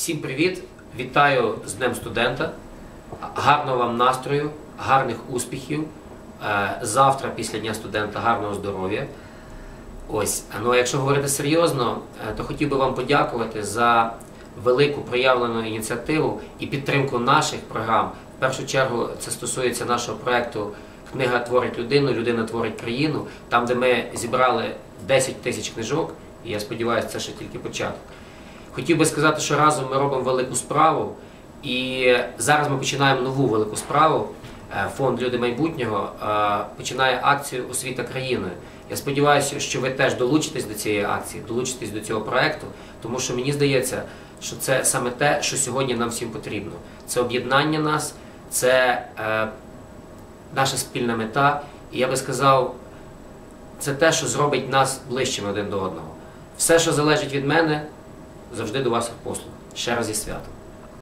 Всім привіт! Вітаю з Днем студента. Гарного вам настрою, гарних успіхів. Е, Завтра, після Дня студента, гарного здоров'я. Ось, ну а якщо говорити серйозно, е, то хотів би вам подякувати за велику проявлену ініціативу і підтримку наших програм. В першу чергу це стосується нашого проєкту Книга творить людину, людина творить країну, там, де ми зібрали 10 тисяч книжок, і я сподіваюся, це ще тільки початок. Хотів би сказати, що разом ми робимо велику справу, і зараз ми починаємо нову велику справу. Е, Фонд Люди майбутнього е, починає акцію Освіта країною. Я сподіваюся, що ви теж долучитесь до цієї акції, долучитесь до цього проекту, тому що мені здається, що це саме те, що сьогодні нам всім потрібно. Це об'єднання нас, це е, наша спільна мета. І я би сказав, це те, що зробить нас ближчими один до одного. Все, що залежить від мене, завжди до ваших послуг. Ще раз зі святом.